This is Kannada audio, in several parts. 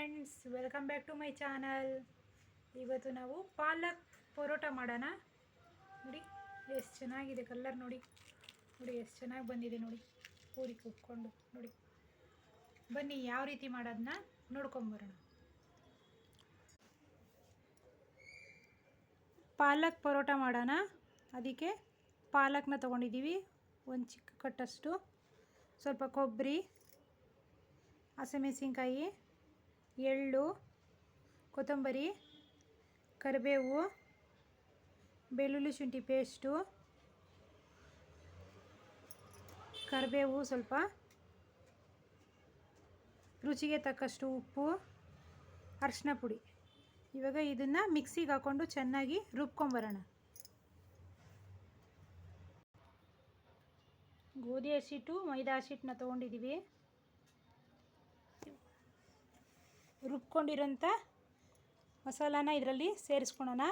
Friends welcome back to my channel ಇವತ್ತು ನಾವು ಪಾಲಕ್ ಪರೋಟ ಮಾಡೋಣ. ನೋಡಿ, ಎಷ್ಟು ಚೆನ್ನಾಗಿದೆ ಕಲರ್ ನೋಡಿ. ನೋಡಿ, ಎಷ್ಟು ಚೆನ್ನಾಗಿ ಬಂದಿದೆ ನೋಡಿ. ಪೂರಿ ಕುಕ್ಕೊಂಡು ನೋಡಿ. ಬನ್ನಿ, ಯಾವ ರೀತಿ ಮಾಡೋದನ್ನ ನೋಡ್ಕೊಂಬರೋಣ. ಪಾಲಕ್ ಪರೋಟ ಮಾಡೋಣ. ಅದಕ್ಕೆ ಪಾಲಕ್ನ ತೊಗೊಂಡಿದ್ದೀವಿ. ಒಂದು ಚಿಕ್ಕ ಕಟ್ಟಷ್ಟು. ಸ್ವಲ್ಪ ಕೊಬ್ಬರಿ, ಹಸಿಮೆಣಸಿನ್ಕಾಯಿ ಎಳ್ಳು, ಕೊತ್ತಂಬರಿ, ಕರಿಬೇವು, ಬೆಳ್ಳುಳ್ಳಿ ಶುಂಠಿ ಪೇಸ್ಟು, ಕರಿಬೇವು ಸ್ವಲ್ಪ, ರುಚಿಗೆ ತಕ್ಕಷ್ಟು ಉಪ್ಪು, ಅರಿಶಿನ ಪುಡಿ. ಇವಾಗ ಇದನ್ನು ಮಿಕ್ಸಿಗೆ ಹಾಕ್ಕೊಂಡು ಚೆನ್ನಾಗಿ ರುಬ್ಕೊಂಬರೋಣ. ಗೋಧಿ ಹಸಿಟ್ಟು, ಮೈದಾ ಹಸಿಟ್ಟನ್ನ ತೊಗೊಂಡಿದ್ದೀವಿ ರುಬ್ಕೊಂಡಿರೋಂಥ ಮಸಾಲಾನ ಇದರಲ್ಲಿ ಸೇರಿಸ್ಕೊಳೋಣ.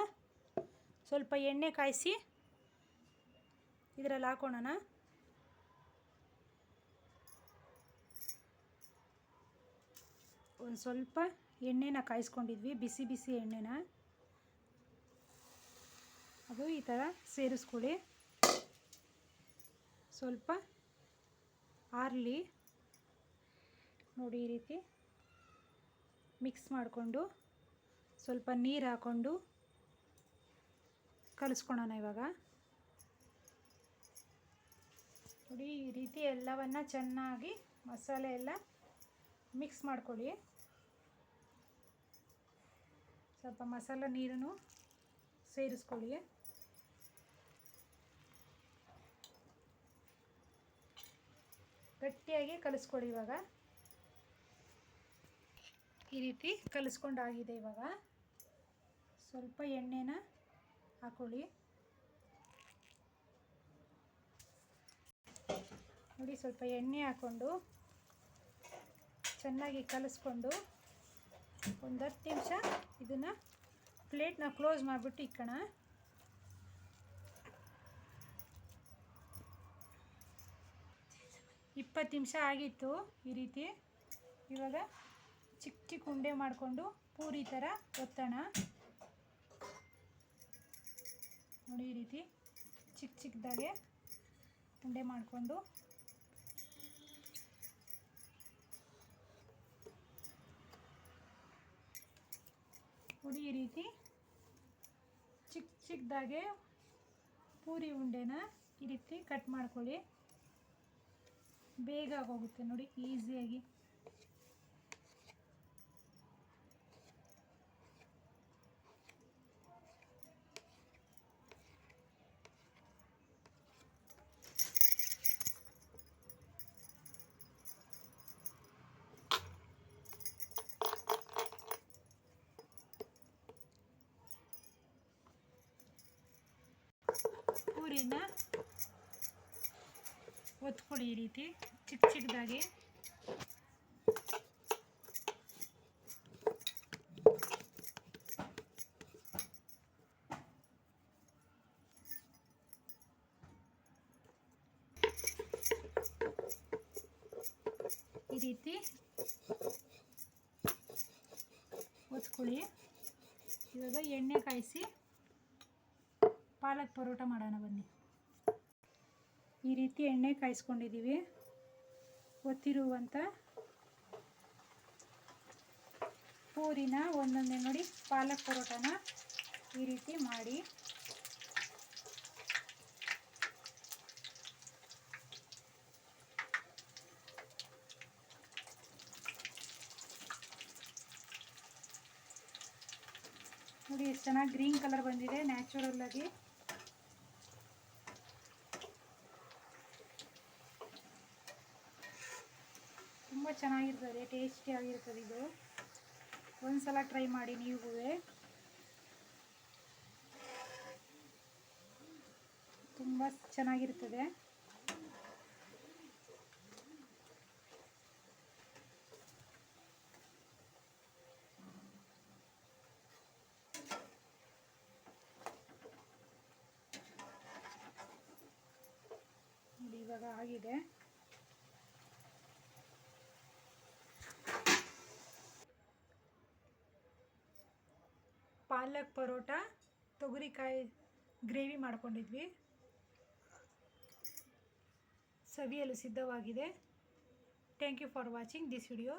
ಸ್ವಲ್ಪ ಎಣ್ಣೆ ಕಾಯಿಸಿ ಇದರಲ್ಲಿ ಹಾಕೋಣ ಒಂದು ಸ್ವಲ್ಪ ಎಣ್ಣೆನ ಕಾಯಿಸ್ಕೊಂಡಿದ್ವಿ, ಬಿಸಿ ಬಿಸಿ ಎಣ್ಣೆನ. ಅದು ಈ ಥರ ಸೇರಿಸ್ಕೊಳ್ಳಿ. ಸ್ವಲ್ಪ ಆರಲಿ. ನೋಡಿ ಈ ರೀತಿ ಮಿಕ್ಸ್ ಮಾಡಿಕೊಂಡು ಸ್ವಲ್ಪ ನೀರು ಹಾಕ್ಕೊಂಡು ಕಲಿಸ್ಕೊಳೋಣ ಇವಾಗ. ನೋಡಿ, ಈ ರೀತಿ ಎಲ್ಲವನ್ನು ಚೆನ್ನಾಗಿ ಮಸಾಲೆ ಎಲ್ಲ ಮಿಕ್ಸ್ ಮಾಡ್ಕೊಳ್ಳಿ. ಸ್ವಲ್ಪ ಮಸಾಲ ನೀರನ್ನು ಸೇರಿಸ್ಕೊಳ್ಳಿ. ಗಟ್ಟಿಯಾಗಿ ಕಲಿಸ್ಕೊಳ್ಳಿ ಇವಾಗ. ಈ ರೀತಿ ಕಲಿಸ್ಕೊಂಡಾಗಿದೆ ಇವಾಗ. ಸ್ವಲ್ಪ ಎಣ್ಣೆನ ಹಾಕೊಳ್ಳಿ. ನೋಡಿ, ಸ್ವಲ್ಪ ಎಣ್ಣೆ ಹಾಕ್ಕೊಂಡು ಚೆನ್ನಾಗಿ ಕಲಿಸ್ಕೊಂಡು ಒಂದು ಹತ್ತು ನಿಮಿಷ ಇದನ್ನು ಪ್ಲೇಟ್ನ ಕ್ಲೋಸ್ ಮಾಡಿಬಿಟ್ಟು ಇಕ್ಕೋಣ. ಇಪ್ಪತ್ತು ನಿಮಿಷ ಆಗಿತ್ತು ಈ ರೀತಿ. ಇವಾಗ ಚಿಕ್ಕ ಚಿಕ್ಕ ಉಂಡೆ ಮಾಡಿಕೊಂಡು ಪೂರಿ ಥರ ಒತ್ತೋಣ. ನೋಡಿ ಈ ರೀತಿ ಚಿಕ್ಕ ಚಿಕ್ಕದಾಗೆ ಉಂಡೆ ಮಾಡಿಕೊಂಡು. ನೋಡಿ ಈ ರೀತಿ ಚಿಕ್ಕ ಚಿಕ್ಕದಾಗೆ ಪೂರಿ ಉಂಡೆನ ಈ ರೀತಿ ಕಟ್ ಮಾಡ್ಕೊಳ್ಳಿ. ಬೇಗ ಆಗೋಗುತ್ತೆ ನೋಡಿ, ಈಸಿಯಾಗಿ. ಪೂರಿನ ಒತ್ಕೊಳ್ಳಿ ಈ ರೀತಿ ಚಿಕ್ಕ ಚಿಕ್ಕದಾಗಿ ಈ ರೀತಿ ಒತ್ಕೊಳ್ಳಿ ಇವಾಗ ಎಣ್ಣೆ ಕಾಯಿಸಿ ಪಾಲಕ್ ಪರೋಟ ಮಾಡೋಣ ಬನ್ನಿ. ಈ ರೀತಿ ಎಣ್ಣೆ ಕಾಯಿಸ್ಕೊಂಡಿದ್ದೀವಿ. ಒತ್ತಿರುವಂಥ ಪೂರಿನ ಒಂದೊಂದೇ ನೋಡಿ ಪಾಲಕ್ ಪರೋಟನ ಈ ರೀತಿ ಮಾಡಿ. ನೋಡಿ, ಎಷ್ಟು ಚೆನ್ನಾಗಿ ಗ್ರೀನ್ ಕಲರ್ ಬಂದಿದೆ, ನ್ಯಾಚುರಲ್ ಆಗಿ. ತುಂಬ ಚೆನ್ನಾಗಿರ್ತದೆ ಟೇಸ್ಟಿ ಆಗಿರ್ತದೆ ಇದು. ಒಂದ್ಸಲ ಟ್ರೈ ಮಾಡಿ ನೀವು ತುಂಬ ಚೆನ್ನಾಗಿರ್ತದೆ. ಇವಾಗ ಆಗಿದೆ. ಪಾಲಕ್ ಪರೋಟ ತೊಗರಿಕಾಯಿ ಗ್ರೇವಿ ಮಾಡ್ಕೊಂಡಿದ್ವಿ. ಸವಿಯಲು ಸಿದ್ಧವಾಗಿದೆ. Thank you for watching this video